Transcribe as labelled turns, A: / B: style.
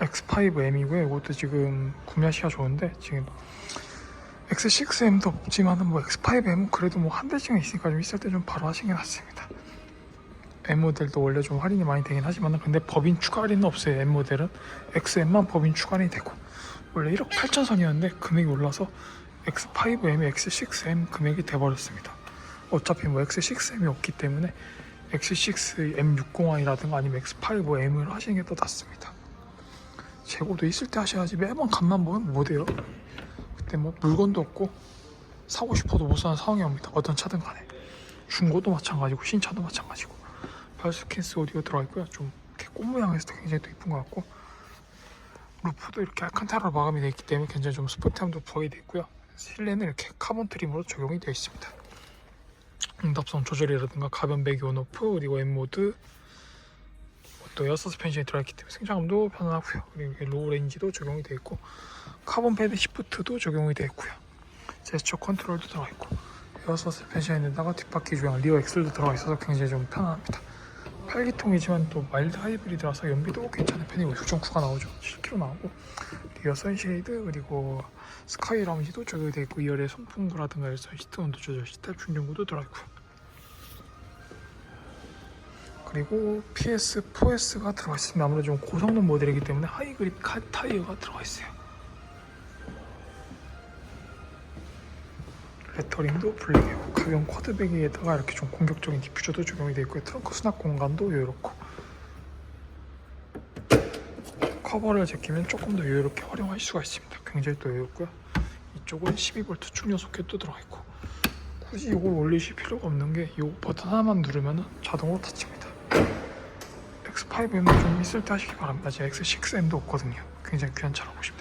A: X5M이고요. 이것도 지금 구매하시기가 좋은데 지금 X6M도 없지만은 뭐 X5M은 그래도 뭐 한 대씩은 있으니까 좀 있을 때 좀 바로 하시는 게 낫습니다. M 모델도 원래 좀 할인이 많이 되긴 하지만은 근데 법인 추가 할인은 없어요. M 모델은 XM만 법인 추가 할인이 되고 원래 1억 8천 선이었는데 금액이 올라서 X5M, X6M 금액이 돼버렸습니다. 어차피 뭐 X6M이 없기 때문에 X6 M60i라든가 아니면 X85M을 하시는 게 더 낫습니다. 재고도 있을 때 하셔야지 매번 간만 보면 못해요. 그때 뭐 물건도 없고 사고 싶어도 못 사는 상황이 옵니다. 어떤 차든 간에 중고도 마찬가지고 신차도 마찬가지고 발스킨스 오디오 들어있고요. 좀 이렇게 꽃 모양에서 굉장히 또 이쁜 것 같고 루프도 이렇게 알칸타라로 마감이 되어 있기 때문에 굉장히 좀 스포티함도 부각이 되어 있고요. 실내는 이렇게 카본 트림으로 적용이 되어 있습니다. 응답성 조절이라든가 가변 배기 온오프 그리고 M 모드 또 에어 서스펜션이 들어있기 때문에 승차감도 편안하고요. 그리고 로우 레인지도 적용이 되어 있고 카본 패드 시프트도 적용이 되어 있고요. 제스처 컨트롤도 들어가 있고 에어 서스펜션에다가 뒷바퀴 조향 리어 엑셀도 들어가 있어서 굉장히 좀 편안합니다. 8기통이지만 또 마일드 하이브리드라서 연비도 괜찮은 편이고 6.9가 나오죠. 7km 나오고 리어 선쉐이드 그리고 스카이 라운지도 적용이 되어 있고 2열에 송풍구라든가 열선 시트 온도 조절 시탑 충전구도 들어있고요. 그리고 PS4S가 들어가 있습니다. 아무래도 좀 고성능 모델이기 때문에 하이그립 카 타이어가 들어가 있어요. 레터링도 블랙이고 가변 쿼드백에다가 이렇게 좀 공격적인 디퓨저도 적용이 되어 있고요. 트렁크 수납 공간도 여유롭고 커버를 제끼면 조금 더 여유롭게 활용할 수가 있습니다. 굉장히 또 여유롭고요. 이쪽은 12V 충전 소켓도 들어가 있고 굳이 이걸 올리실 필요가 없는 게 이 버튼 하나만 누르면 자동으로 닫힙니다. X5M은 좀 있을 때 하시기 바랍니다. 제가 X6M도 없거든요. 굉장히 귀한 차라고 보시면